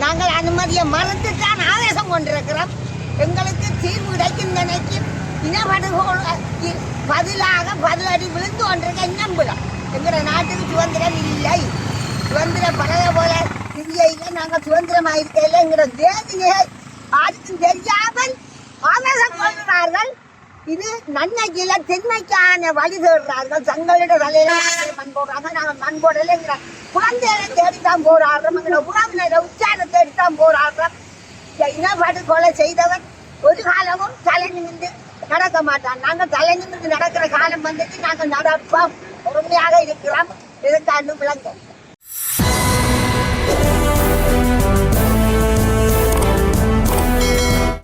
நாங்கள் அனுமதியை மறுத்துத்தான் ஆவேசம் கொண்டிருக்கிறோம். எங்களுக்கு தீர்வு கிடைக்கும் நினைக்கும் இனப்படுகொலை பதிலாக பதிலடி விழுந்து கொண்டிருக்க நம்புகிறோம் எங்களோட நாட்டுக்கு சுதந்திரம் இல்லை. சுதந்திரம் பழைய போல இந்தியில நாங்கள் சுதந்திரமாக இருக்கையில் எங்களோட தேசியை யாருக்கும் தெரியாமல் ஆவேசம் கொள்கிறார்கள். இது நன்மைக்கில திண்மைக்கான வழி தேடுறார்கள் தங்களோட தலையில மண் போடுறாங்க நாங்கள் மண் போடல. எங்களை குழந்தைகளை தேடித்தான் போராடுறோம். எங்களோட உறவினரை உச்சார தேடித்தான் போராடுறோம். இனப்பாடு கொலை செய்தவன் ஒரு காலமும் தலை நிமிந்து நடக்க மாட்டான் நாங்கள் தலை நிமிந்து நடக்கிற காலம் வந்துட்டு நாங்கள் நடப்போம். பொறுமையாக இருக்கிறோம் இதுக்கு விளங்கும்.